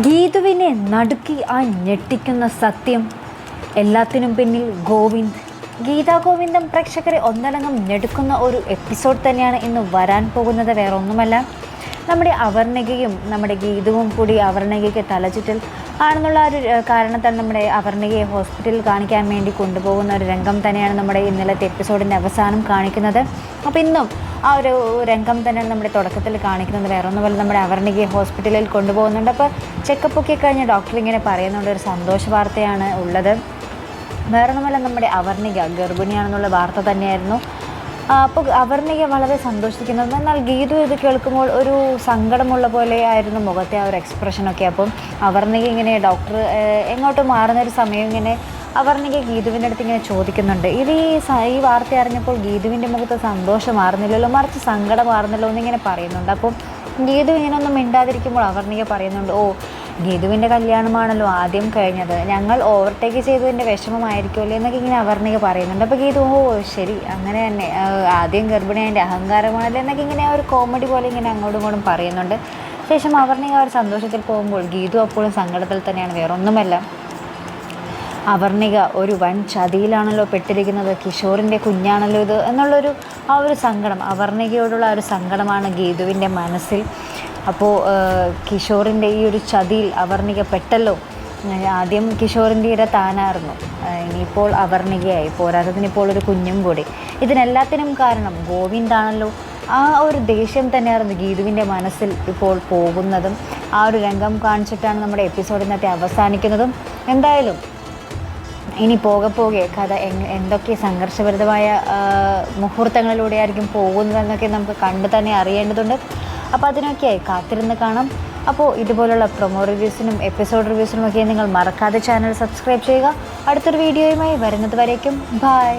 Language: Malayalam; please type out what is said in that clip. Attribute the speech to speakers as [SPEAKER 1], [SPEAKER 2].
[SPEAKER 1] ഗീതുവിനെ നടുക്കി ആ ഞെട്ടിക്കുന്ന സത്യം എല്ലാത്തിനും പിന്നിൽ ഗോവിന്ദ്. ഗീതാ ഗോവിന്ദം പ്രേക്ഷകരെ ഒന്നടങ്കം ഞെടുക്കുന്ന ഒരു എപ്പിസോഡ് തന്നെയാണ് ഇന്ന് വരാൻ പോകുന്നത്. വേറെ ഒന്നുമല്ല നമ്മുടെ അവർണികയും നമ്മുടെ ഗീതുവും കൂടി അവർണികയ്ക്ക് തലചുറ്റൽ ആണെന്നുള്ള ഒരു കാരണത്താൽ നമ്മുടെ അവർണികയെ ഹോസ്പിറ്റലിൽ കാണിക്കാൻ വേണ്ടി കൊണ്ടുപോകുന്ന ഒരു രംഗം തന്നെയാണ് നമ്മുടെ ഇന്നലത്തെ എപ്പിസോഡിന്റെ അവസാനം കാണിക്കുന്നത്. അപ്പോൾ ഇന്നും ആ ഒരു രംഗം തന്നെ നമ്മുടെ തുടക്കത്തിൽ കാണിക്കുന്നത്. വേറെ ഒന്നുപോലെ നമ്മുടെ അവർണികയെ ഹോസ്പിറ്റലിൽ കൊണ്ടുപോകുന്നുണ്ട്. അപ്പോൾ ചെക്കപ്പ് ഒക്കെ കഴിഞ്ഞ് ഡോക്ടർ ഇങ്ങനെ പറയുന്നുണ്ട് ഒരു സന്തോഷ വാർത്തയാണ് ഉള്ളത്. വേറെ ഒന്നുമല്ല നമ്മുടെ അവർണിക ഗർഭിണിയാണെന്നുള്ള വാർത്ത തന്നെയായിരുന്നു. അപ്പോൾ അവർണിക വളരെ സന്തോഷിക്കുന്നത്. എന്നാൽ ഗീതു ഇത് കേൾക്കുമ്പോൾ ഒരു സങ്കടമുള്ള പോലെ ആയിരുന്നു മുഖത്തെ ആ ഒരു എക്സ്പ്രഷനൊക്കെ അപ്പം അവർണിക ഇങ്ങനെ ഡോക്ടർ എങ്ങോട്ട് മാറുന്ന ഒരു സമയം ഇങ്ങനെ അവർണിക ഗീതുവിന്റെ അടുത്ത് ഇങ്ങനെ ചോദിക്കുന്നുണ്ട്. ഇത് ഈ ഈ വാർത്ത അറിഞ്ഞപ്പോൾ ഗീതുവിന്റെ മുഖത്ത് സന്തോഷം മാറുന്നില്ലല്ലോ മറിച്ച് സങ്കടം മാറുന്നല്ലോ എന്നിങ്ങനെ പറയുന്നുണ്ട്. അപ്പം ഗീതു ഇങ്ങനെ ഒന്നും മിണ്ടാതിരിക്കുമ്പോൾ അവർണിക പറയുന്നുണ്ട് ഓ ഗീതുവിന്റെ കല്യാണമാണല്ലോ ആദ്യം കഴിഞ്ഞത്. ഞങ്ങൾ ഓവർടേക്ക് ചെയ്തതിന്റെ വിഷമമായിരിക്കുമല്ലോ എന്നൊക്കെ ഇങ്ങനെ അവർണിക പറയുന്നുണ്ട്. അപ്പോൾ ഗീതു ഓ ശരി അങ്ങനെ തന്നെ. ആദ്യം ഗർഭിണിയുടെ അഹങ്കാരമാണല്ലോ എന്നൊക്കെ ഇങ്ങനെ ഒരു കോമഡി പോലെ ഇങ്ങനെ അങ്ങോട്ടും ഇങ്ങോട്ടും പറയുന്നുണ്ട്. ശേഷം അവർണിക ഒരു സന്തോഷത്തിൽ പോകുമ്പോൾ ഗീതു അപ്പോഴും സങ്കടത്തിൽ തന്നെയാണ് വേറെ ഒന്നുമല്ല അവർണിക ഒരു വൻ ചതിയിലാണല്ലോ പെട്ടിരിക്കുന്നത്. കിഷോറിന്റെ കുഞ്ഞാണല്ലോ ഇത് എന്നുള്ളൊരു ആ ഒരു സങ്കടം അവർണികയോടുള്ള ആ ഒരു സങ്കടമാണ് ഗീതുവിന്റെ മനസ്സിൽ. അപ്പോൾ കിഷോറിന്റെ ഈ ഒരു ചതിയിൽ അവർണിക പെട്ടല്ലോ. ആദ്യം കിഷോറിന്റെ ഇര താനായിരുന്നു ഇനിയിപ്പോൾ അവർണികയായി പോരാത്തതിന് ഇപ്പോൾ ഒരു കുഞ്ഞും കൂടി. ഇതിനെല്ലാത്തിനും കാരണം ഗോവിന്ദാണല്ലോ. ആ ഒരു ദേഷ്യം തന്നെയായിരുന്നു ഗീതുവിന്റെ മനസ്സിൽ ഇപ്പോൾ പോകുന്നതും ആ ഒരു രംഗം കാണിച്ചിട്ടാണ് നമ്മുടെ എപ്പിസോഡ് അവസാനിക്കുന്നതും. എന്തായാലും ഇനി പോകെ പോകെ കഥ എന്തൊക്കെ സംഘർഷഭരിതമായ മുഹൂർത്തങ്ങളിലൂടെ ആയിരിക്കും പോകുന്നതെന്നൊക്കെ നമുക്ക് കണ്ടു തന്നെ അറിയേണ്ടതുണ്ട്. അപ്പോൾ അതിനൊക്കെയായി കാത്തിരുന്ന് കാണാം. അപ്പോൾ ഇതുപോലുള്ള പ്രൊമോ റിവ്യൂസിനും എപ്പിസോഡ് റിവ്യൂസിനും ഒക്കെ നിങ്ങൾ മറക്കാതെ ചാനൽ സബ്സ്ക്രൈബ് ചെയ്യുക. അടുത്തൊരു വീഡിയോയുമായി വരുന്നത് വരേക്കും. ബൈ